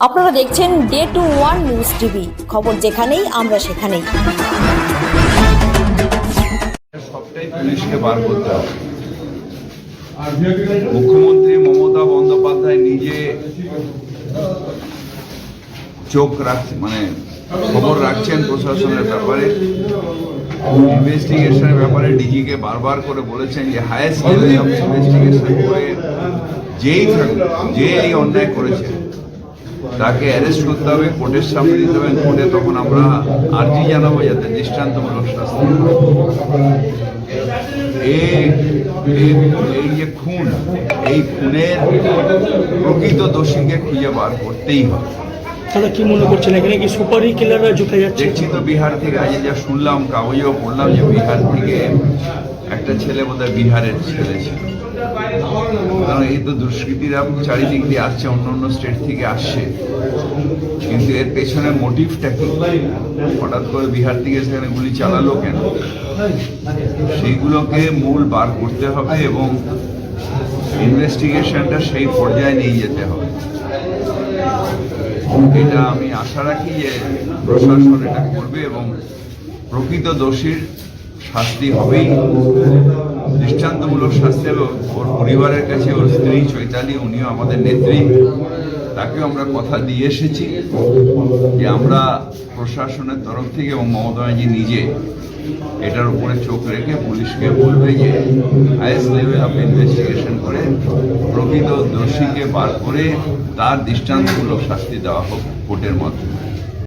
আপনারা দেখছেন day to one news TV খবর যেখানেই, আমরা সেখানেই। সবটাই বার করতে হবে। মুখ্যমন্ত্রী মমতা বন্দ্যোপাধ্যায় নিজে চোখ রাখছে মানে খবর রাখছেন প্রশাসনের ব্যাপারে। ইনভেস্টিগেশনের ব্যাপারে ডিজিকে বারবার করে বলেছেন যে হায়েস্ট ইনভেস্টিগেশন করে যেই থাকুক যে এই অন্যায় করেছে তাকে অ্যারেস্ট করতে হবে, কোর্টের সামনে দিতে হবে, কোর্টে তখন আমরা আর্জি জানাব যাতে দৃষ্টান্তমূলক শাস্তি এই যে খুন, এই খুনের প্রকৃত দোষীকে খুঁজে বার করতেই হবে। তাহলে কি মনে করছেন এখানে কি সুপারি কিলাররা ঢুকে যাচ্ছে? দেখছি তো বিহার থেকে আজ যা শুনলাম কাগজেও পড়লাম যে বিহার থেকে একটা ছেলে বোধহয় বিহারের ছেলে ছিল। এই তো দুষ্কৃতীরা চারিদিক দিয়ে আসছে, অন্য অন্য স্টেট থেকে আসছে। কিন্তু এর পেছনে মোটিভটা কি? হঠাৎ করে বিহার থেকে সেখানে গুলি চালালো কেন? সেইগুলোকে মূল বার করতে হবে এবং ইনভেস্টিগেশনটা সেই পর্যায়ে নিয়ে যেতে হবে। এটা আমি আশা রাখি যে প্রশাসন এটা করবে এবং প্রকৃত দোষীর শাস্তি হবেই। দৃষ্টান্তমূলক শাস্তি হবে ওর পরিবারের কাছে ওর স্ত্রী চৈতালি, উনিও আমাদের নেত্রী, তাকেও আমরা কথা দিয়ে এসেছি যে আমরা প্রশাসনের তরফ থেকে এবং মমতা নিজে এটার উপরে চোখ রেখে পুলিশকে বলবে যে হাইয়েস্ট লেভেল অফ ইনভেস্টিগেশন করে দোষীকে বার করে তার দৃষ্টান্তমূলক শাস্তি দেওয়া হোক কোর্টের মাধ্যমে।